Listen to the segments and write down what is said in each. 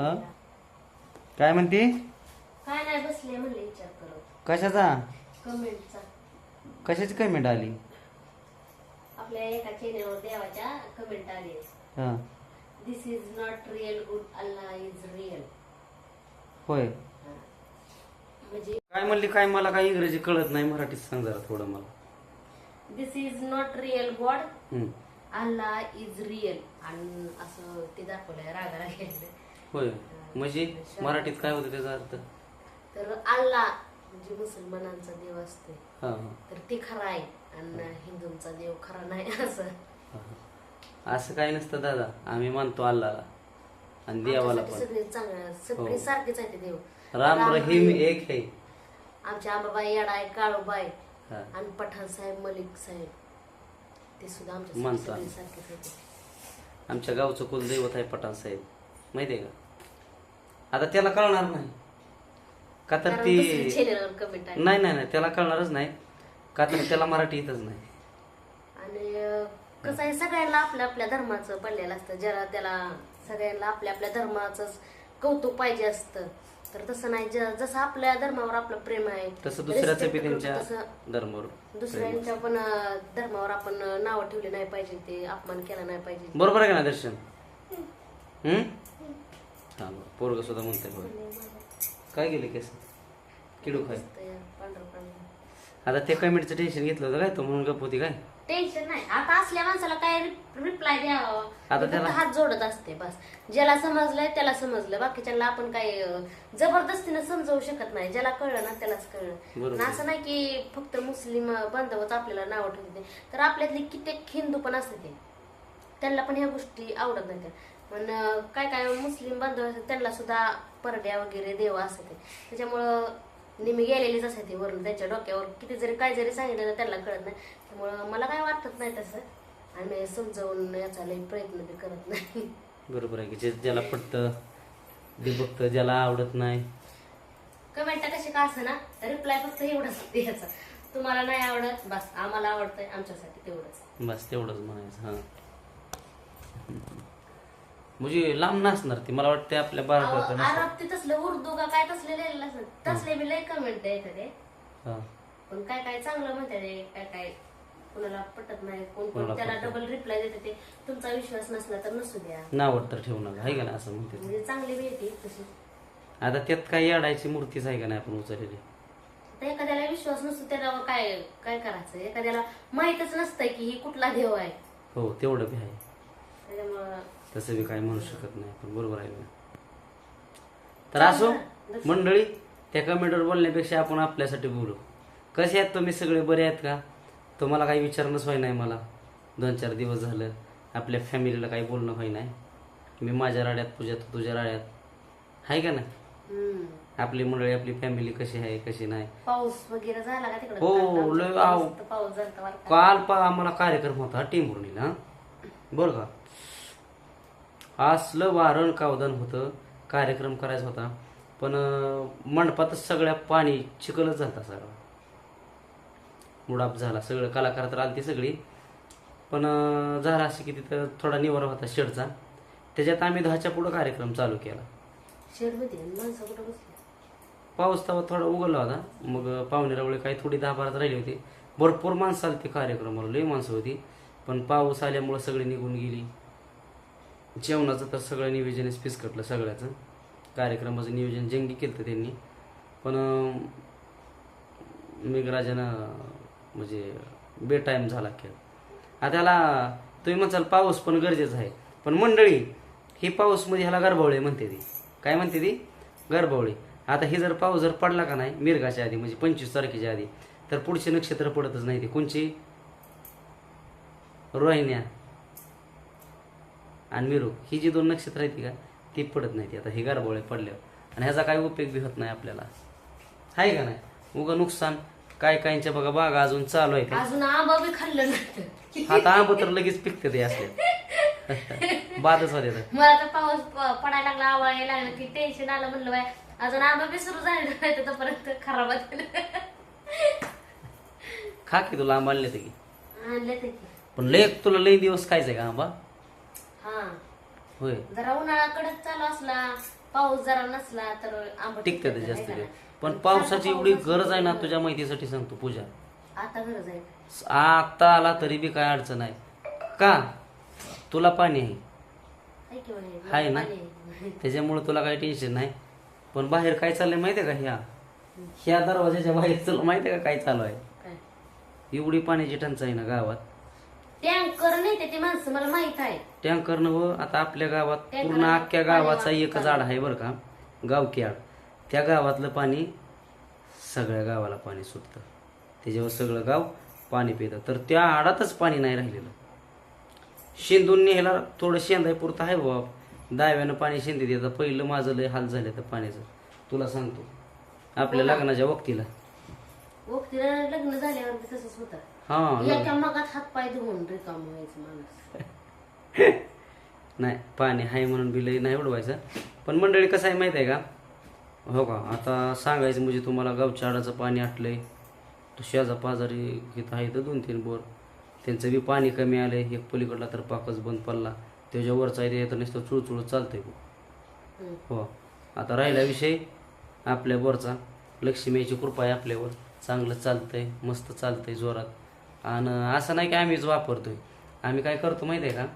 हा? काय म्हणते? काय नाही बसले म्हणले विचार करत. कशाचा? कमेंटचा. कशाची कमेंट आली? आपल्या एका चॅनेलवर देवाच्या कमेंट आली. हा. This is not real God Allah is real होय. म्हणजे काय म्हणली काय मला काय इंग्रजी कळत नाही मराठीत सांग जरा थोडं मला. This is not real God hmm. Allah is real आणि असं ते दाखवलंय रागाला. गेलं होय. म्हणजे मराठीत काय होतं त्याचा अर्थ? तर अल्ला म्हणजे मुसलमानांचा देव असते हा हा. तर ते खरा आहे आणि हिंदूंचा देव खरा नाही असं. असं काही नसतं दादा. आम्ही मानतो अल्लाला आणि देवाला आमच्यासाठी पण. सगळे चांगले सगळे हो. सारखेच आहे ते देव. राम रहीम एक है. आमचे आंबाबाई येडाय काळूबाई हा. आणि पठाण साहेब मलिक साहेब ते सुद्धा आमच्या सगळे. सारखेच आहेत. आमच्या गावचं कुलदैवत आहे पठाण साहेब. माहितीये का? आता त्याला कळणार नाही. का तर कारण ती दुसरी चॅनेलवर कमेंट आहे नाही नाही नाही त्याला कळणारच नाही. का तर त्याला मराठी येतच नाही. आणि अं, कसं आहे सगळ्यांना आपल्या आपल्या धर्माचं पडलेलं असतं. ज्याला त्याला सगळ्यांना आपल्या आपल्या धर्माचं कौतुक पाहिजे असतं. तर तसं नाही. ज- जसं आपल्या धर्मावर आपलं प्रेम आहे तसं दुसऱ्याचं बी respect करतो, त्यांच्या तसं धर्मावर दुसऱ्यांच्या पण अं, धर्मावर आपण अं, नावं ठेवली नाही पाहिजे. ते अपमान केला नाही पाहिजे. बरोबर आहे का ना दर्शन? हम्म हा पोरग सुद्धा म्हणतंय होय काय गेले केस? किडू काय आता ते कमेंटचं टेन्शन घेतलं होतं काय तो? म्हणून गप होती काय? टेन्शन नाही. आता असल्या माणसाला काय रिप्लाय द्यावा? आता त्याला- फक्त हात जोडत असते बस. ज्याला समजलंय त्याला समजलं. बाकीच्याला आपण काय अं, जबरदस्तीने समजवू शकत नाही. ज्याला कळलं ना त्यालाच कळलं. बरोबर. आणि असं नाही की फक्त मुस्लिम बांधवच आपल्याला नाव ठेवते तर आपल्यातले कित्येक हिंदू पण असते ते. त्यांना पण ह्या गोष्टी आवडत नाही पण काय काय मुस्लिम बांधव असतात त्यांना सुद्धा परड्या वगैरे देव असते त्याच्यामुळं नेहमी गेलेलीच असते ती वरून त्यांच्या डोक्यावर. किती जरी काय जरी सांगितलं तर त्यांना कळत नाही. त्यामुळं मला काय वाटत नाही तसं. आणि समजावून याचा लई प्रयत्न बी करत नाही. बरोबर आहे की जे ज्याला पटतं जे बघतं ज्याला आवडत नाही. कमेंट कशी का असं ना रिप्लाय फक्त एवढंच द्यायचा तुम्हाला नाही आवडत बस आम्हाला आवडतंय आमच्यासाठी तेवढंच. बस तेवढंच म्हणायचं हा. म्हणजे लांब नसणार ती मला वाटतं आपल्या भारतात नसणार. अरब ते तसलं उर्दू का काय तसले लिहिलेलं असत तसले बी लई कमेंट द्यायचं ते हा. पण काय काय चांगलं म्हणते ते काय काय कुणाला पटत नाही कोण कोणाला कोण त्याला पटत डबल रिप्लाय देते ते. तुमचा विश्वास नसला तर नसू द्या. नावड तर ठेवू नका आहे का ना असं म्हणते म्हणजे चांगली येते तशी. आता त्यात काही अडायची मूर्तीच आहे का नाही आपण उचललेली? आता एखाद्याला विश्वास नसतो त्याच्यावर काय काय करायचं? एखाद्याला माहीतच नसतंय की ही कुठला देव आहे. हो तेवढं बी आहे. त्याच्यामुळं तसं बी काही म्हणू शकत नाही. पण बरोबर आहे ना तर असो मंडळी त्या कमेंटवर बोलण्यापेक्षा आपण आपल्यासाठी बोलू. कसे आहेत तुम्ही सगळे? बरे आहेत का? तुम्हाला काही विचारणंच व्हाय नाही मला. दोन चार दिवस झालं. आपल्या फॅमिलीला काही बोलणं व्हाय नाही मी माझ्या राड्यात तुझ्या तू तुझ्या राड्यात. आहे का ना. आपली मंडळी आपली फॅमिली कशी आहे कशी नाही? पाऊस वगैरे झाला का तिकडे? हो, लय? काल पा आम्हाला कार्यक्रम होता टिंबुर्णीला हा बरं का? असलं वारण कावदान होतं कार्यक्रम करायचा होता पण मंडपातच सगळ्या पाणी चिखलच झालता सगळा. मुडाप झाला सगळं कलाकार तर आलती सगळी. पण झालं असं की तिथं थोडा निवारा होता शेडचा. त्याच्यात आम्ही दहाच्या पुढं कार्यक्रम चालू केला. पाऊस तेव्हा थोडा उघडला होता. मग पाहुणे रावळे काही थोडी दहा बारात राहिली होती. भरपूर माणसं आली ते कार्यक्रमाला लई माणसं होती. पण पाऊस आल्यामुळं सगळी निघून गेली. जेवणाचं तर सगळं नियोजन फिसकटलं सगळ्याचं. कार्यक्रमाचं नियोजन जंगी केलं त्यांनी. पण मेघराजानं म्हणजे बेटाईम झाला खेळ. आता त्याला तुम्ही म्हणसाल पाऊस पण गरजेचं आहे. पण मंडळी ही पाऊसमध्ये ह्याला गरबावळे म्हणते ती. काय म्हणते ती? गरबावळे. आता हे जर पाऊस जर पडला का नाही मिरगाच्या आधी म्हणजे पंचवीस तारखेच्या आधी तर पुढचे नक्षत्र पडतच नाही ते. कोणची? रोहिण्या. आणि मिरू ही जी दोन नक्षत्र आहेत का? ती पडत नाही ती आता हे गरबावळे पडल्यावर. आणि ह्याचा काही उपयोग बी होत नाही आपल्याला? आहे का नाही? उगा नुकसान. काय काहींच्या बघा बागा अजून चालू आहे अजून आंबा बी खाल्लं नाही आता आंब तर लगेच पिकते ते असले. बादच होते मला तर पाऊस पडायला लागला आवाळ यायला लागलं की टेन्शन आलं म्हणलं बाय अजून आंबा बी सुरू झाले नाही तर तोपर्यंत खराब खा की तुला आंबा आणले ते की. आणले ते पण लय तुला लय दिवस खायचंय का आंबा? हा. होय. जरा उन्हाळा कडक चालू असला पाऊस जरा नसला तर आंबट टिकतं, जास्त दिवस. पण पावसाची एवढी गरज आहे ना तुझ्या माहितीसाठी सांगतो पूजा. आता गरज आहे आता आला तरी बी काय अडचण आहे. का? तुला पाणी आहे. आहे की म्हणे, आहे ना? पाणी आहे. त्याच्यामुळे तुला काही टेन्शन नाही. पण बाहेर काय चाललंय माहितीये का ह्या? ह्या दरवाजाच्या बाहेर तुला माहितीये का काय चालू आहे? काय? एवढी पाण्याची टंचाई ना गावात. टँकर नाही ते माणसं मला माहीत आहे. टँकर व आता आपल्या गावात टँकरनं पूर्ण अख्ख्या गावाचा एक झाड आहे बरं का गावक्याड त्या गावातलं पाणी सगळ्या गावाला पाणी सुटतं. त्याच्यावर सगळं गाव पाणी पितं. तर त्या आडातच पाणी नाही राहिलेलं. शेंदून न्यायला थोडं शेंदाय पुरतं आहे बाबा दाव्यानं पाणी शेंदी देतं पहिलं माझं लय हाल झाले तर पाण्याचं. तुला सांगतो. आपल्या लग्नाच्या वक्तीला. वक्तीला लग्न झाल्यावर बी तसंच होतं. हा एका मगात हात पाय धुवून रिकाम व्हायचं माणूस. नाही पाणी आहे म्हणून बी लई नाही उडवायचं. पण मंडळी कसं आहे माहिती आहे का? हो का? आता सांगायचं म्हणजे तुम्हाला गावच्या आडाचं पाणी आटलंय. तो शेजा पाजारी इथं आहे तर दोन तीन बोर. त्यांचं बी पाणी कमी आलंय. एक पलीकडला तर पाकच बंद पडला. त्याच्यावरचा आहे तर नुसतं चुळचुळ चालतंय. हो. आता राहिला विषय आपल्या बोरचा. लक्ष्मीची कृपा आहे आपल्यावर. चांगलं चालतंय मस्त चालतंय जोरात. आणि असं नाही की आम्हीच वापरतोय. आम्ही काय करतो माहिती आहे का?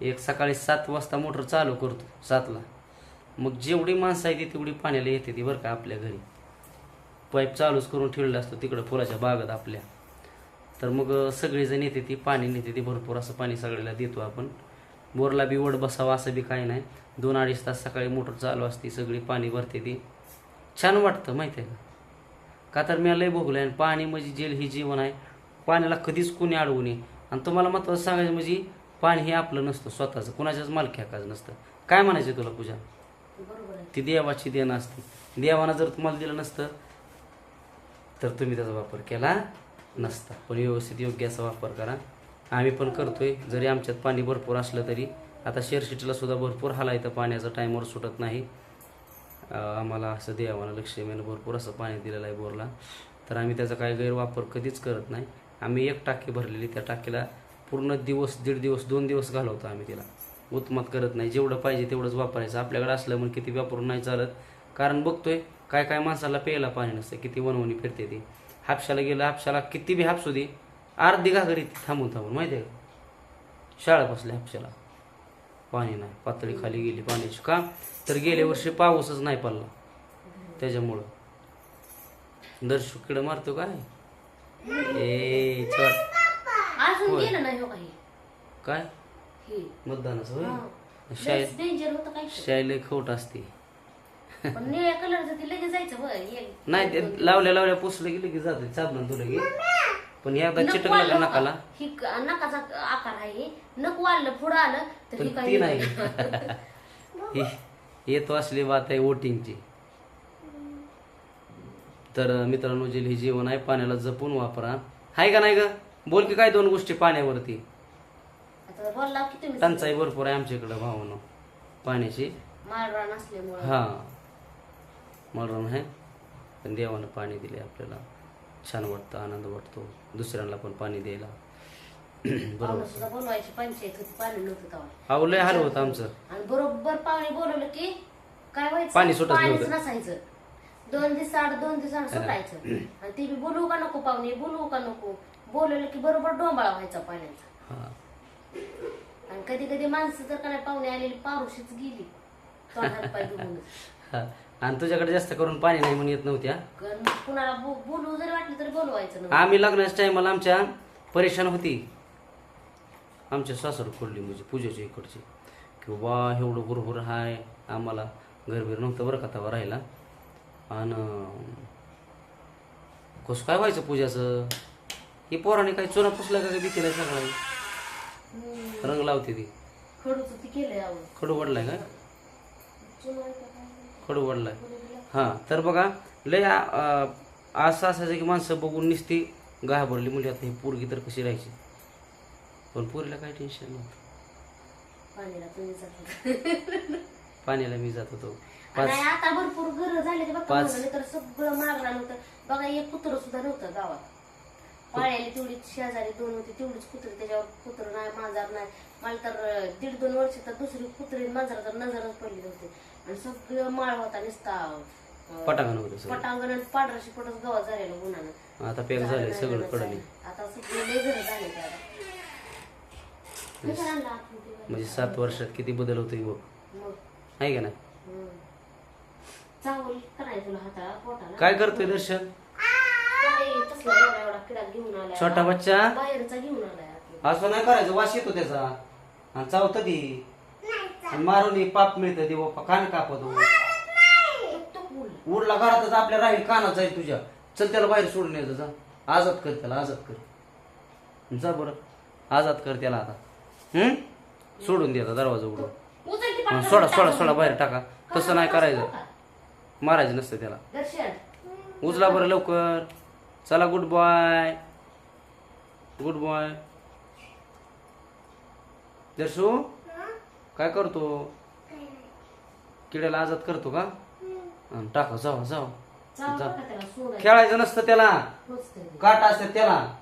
एक सकाळी सात वाजता मोटर चालू करतो सातला. मग जेवढी माणसं आहे ती तेवढी पाण्याला येते ती बरं का आपल्या घरी. पाईप चालूच करून ठेवलेला असतो तिकडं फुलाच्या बागात आपल्या. तर मग सगळेजण येते ती पाणी नेते ती भरपूर असं पाणी सगळ्याला देतो आपण. बोरला बी वड बसावा असं बी काही नाही. दोन अडीच तास सकाळी मोटर चालू असते सगळी पाणी भरते ती. छान वाटतं माहिती आहे का? का तर मी लय भोगलं आणि पाणी म्हणजे जेल ही जीवन आहे. पाण्याला कधीच कोणी अडवू नये. आणि तुम्हाला महत्त्वाचं सांगायचं म्हणजे पाणी हे आपलं नसतं स्वतःचं. कुणाच्याच मालकी हक्काचं नसतं. काय म्हणायचं तुला पूजा? ती देवाची देणं असते. देवानं जर तुम्हाला दिलं नसतं तर तुम्ही त्याचा वापर केला नसता. पण व्यवस्थित योग्य असा वापर करा. आम्ही पण करतोय. जरी आमच्यात पाणी भरपूर असलं तरी आता शेरशिटीला सुद्धा भरपूर हाला इथं पाण्याचा टाईमवर सुटत नाही. आम्हाला असं देवानं लक्ष्मीनं भरपूर असं पाणी दिलेलं आहे बोरला. तर आम्ही त्याचा काही गैरवापर कधीच करत नाही. आम्ही एक टाकी भरलेली त्या टाकीला पूर्ण दिवस दीड दिवस दोन दिवस घालवतो आम्ही तिला. उत्मत करत नाही. जेवढं पाहिजे तेवढंच वापरायचं. आपल्याकडे असलं म्हणून किती वापरून नाही चालत. कारण बघतोय काय काय माणसाला प्यायला पाणी नसतं. किती वनवणी फिरते ती. हापशाला गेलं हापशाला किती बी हापसू दे अर्धी घागरी थांबून थांबून माहिती आहे का? शाळा बसली हापशाला. पाणी नाही. पातळी खाली गेली पाण्याची का? तर गेल्या वर्षी पाऊसच नाही पडला. त्याच्यामुळं. दर्शक किडं मारतो काय ए चट अजून गेलं नाही हो काही. काय? हे. मतदानाचं होय? हा. शाळेत डेंजर होतं काय? शाळेला खोट असते. पण निळ्या कलरचं ते लगेच जायचं बरं. एक- नाही ते लावल्या लावल्या पुसलं गेलं की जाते साबण तुला की. पण एकदा नख चिटकलं वाढलं का? बघा. नकाला. ही क- नकाचा आकार आहे. नक वाढलं पुढं आलं तर पण ही ती काही नाही. ही येतो असली बात आहे वोटिंगची. तर मित्रांनो जे हे जीवन आहे. पाण्याला जपून वापरा. हाय का नाही ग? बोल की काय दोन गोष्टी पाण्यावरती? आता बोलला की तुम्ही. टंचाई भरपूर आहे आमच्या इकडं भावानं. पाण्याची. हा. मरण आहे. पण देवानं पाणी दिले आपल्याला. छान वाटतं आनंद वाटतो. दुसऱ्यांना पण पाणी द्यायला. बरोबर. पाहुणं सुद्धा बोलवायची पंचायत होती पाणी नव्हतं तेव्हा. अहो लय हाल होतं आमचं. आणि बरोबर पाहुणे बोलवलं की काय व्हायचं? पाणी सुटत पाणीच नव्हतं. नसायचं. दोन दिवस आड दोन दिवसांना सुटायचं. आणि ते बी बोलवू का नको पाहुणे? बोलवू का नको? बोलवलं की बरोबर डोंबाळा व्हायचा पाण्याचा. हा. आणि कधी कधी माणसं जर का नाही पाहुणे आलेली पारुशीच गेली. तोंडात पाय धुवूनच. हा. आणि तुझ्याकडे जास्त करून पाणी नाही म्हणून येत नव्हत्या? कारण कुणाला बो- बोलवू जरी वाटलं तरी बोलवायचं. आम्ही लग्नाच्या टायमाला आमच्या परेशान होती. आमच्या सासर खोडली म्हणजे पूजेच्या इकडची. की वा एवढं बरोबर हाय. आम्हाला घरबीर नव्हतं बरं का तेव्हा राहिला. आणि कसं काय व्हायचं पूजाचं ही पोराने काही चुना पुसला का भीतीला सगळं हम्म. रंग लावते ती खडूच ती केलंय आवड खडू वडलाय का? खडू वडलाय. हां तर बघा लय असं असायचं की माणसं बघून निसती घाबरली म्हणजे आता ही पोरगी तर कशी राहायची पण पोरीला काय टेन्शन नव्हतं. पाण्याला मी जात होतो पाच आणि आता भरपूर घर झाले ते बघा पाच- म्हणलं तर सगळं मागणार नव्हतं. बघा एक कुत्र सुद्धा नव्हतं गावात. पाळलेली तेवढीच शेजारी दोन होती तेवढीच कुत्री त्याच्यावर कुत्र नाही मांजर नाही. मला तर अं, दीड दोन वर्ष तर दुसरी कुत्री मांजर तर नजरच पडली होती आणि सगळं माळ होता नुसता अं, पटांगण होतं सगळं. पटांगण आणि पांढराशी पटच गवत झालेलं गुन्हानं आता पॅक झालंय सगळं कडले आता सगळे लय घर झाले ते आता. कशाला आणलं आतमध्ये? म्हणजे सात वर्षात किती बदल होतोय बघ. मग. आहे का नाही? हम्म. चावल करायचं तुला हाताला पोटाला. काय करतोय दर्शन? काय तसला एवढा एवढा किडा घेऊन आलाय. छोटा बच्चा? बाहेरचा घेऊन आलाय आतमध्ये. असं नाही करायचं वास येतो त्याचा. आणि चावतं ती. आणि मारून हे पाप मिळतं ते बाप्पा कान कापतो. तो. उरला घरातच आपल्या राहील कानात जाईल तुझ्या. चल त्याला बाहेर सोडून यायचं जा. आजाद कर त्याला आजाद कर. जा बरं. आजाद कर त्याला आता. हम्म सोडून दे आता दरवाजा उघडून. उचल ती पाठवून सोडा सोडा. सोडा बाहेर टाका. तसं नाही करायचं. मारायचं नसतं त्याला. दर्शन. उचला बरं लवकर. चला good boy good boy Darshu काय करतो? किड्याला आजाद करतो का? टाका जाऊ चाव जा. खेळायचं नसतं त्याला. काट असतात त्याला.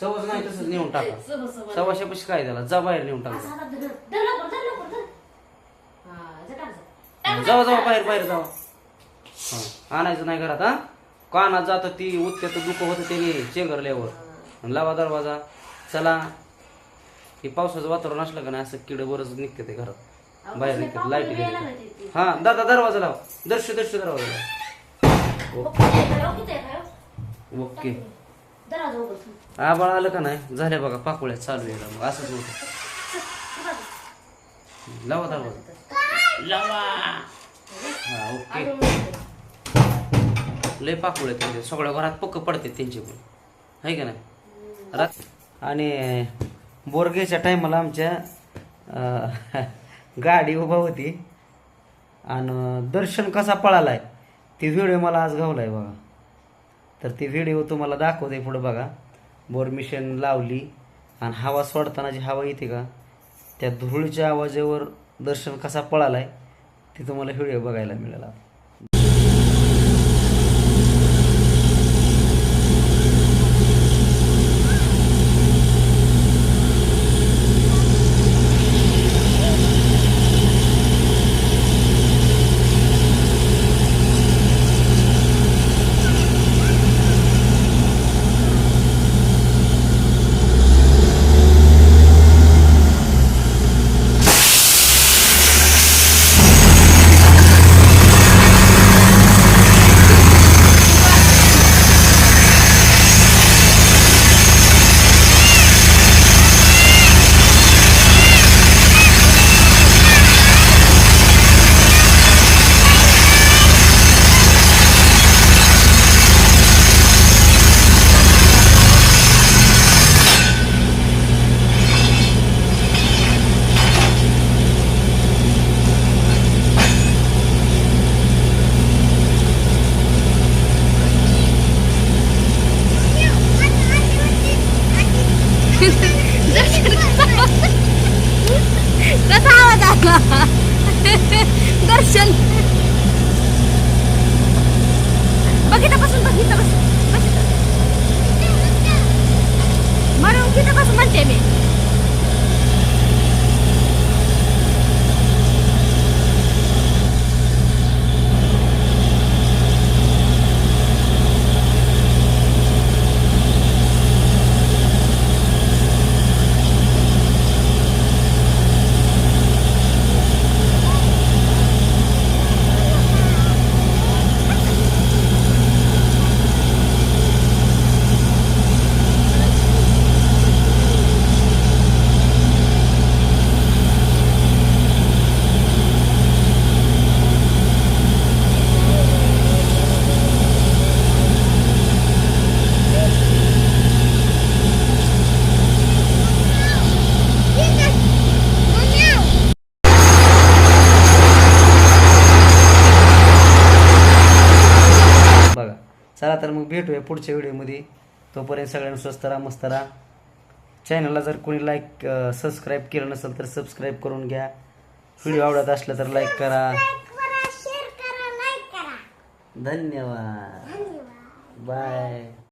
सवच नाही. तसंच नेऊन टाका. सहज. सव्वाशे काय त्याला? जा बाहेर नेऊन टाका. असं हातात धर. धर लवकर, धर लवकर, धर. जा टाक, जा. जावा जावा बाहेर बाहेर जावा हा आणायचं नाही घरात हा? कानात जातं ती उत्त्यात दुःख होतं त्याने चेंगरल्यावर लावा दरवाजा. चला. हे पावसाचं वातावरण असलं का नाही असं किड बरंच निघते ते घरात. बाहेर निघते लाइट ते. हा दादा दरवाजा लाव. दर्श दर्श दरवाजा लाव? ओके. आबाळ आलं का नाही? झाल्या बघा पाकोळ्या चालू आहे मग असंच होतं. लावा दरवाजा. लावा. हा ओके. लय पाकुळे त्यांचे सगळ्या घरात पक्क पडते त्यांचे पण. आहे का नाही? रात आणि बोरगेच्या टायमाला आमच्या गाडी उभा होती. आणि दर्शन कसा पळालाय ती व्हिडिओ मला आज गावलाय बघा. तर ती व्हिडिओ तुम्हाला दाखवते पुढे बघा. बोर मिशन लावली आणि हवा सोडताना जी हवा येते का? त्या धुळीच्या आवाजावर दर्शन कसा पळालाय ते तुम्हाला व्हिडिओ बघायला मिळाला. कसा आवाज आला दर्शन बघितल्यापासून बघितल्यापासून म्हणून कितीपासून म्हणते मी बघा चला तर मग भेटूया पुढच्या व्हिडिओमध्ये. तोपर्यंत सगळ्यांना स्वस्त राहा मस्त राहा. चॅनलला जर कोणी लाईक सबस्क्राईब केलं नसेल तर सबस्क्राईब करून घ्या. व्हिडिओ आवडत असला तर लाईक करा. धन्यवाद. बाय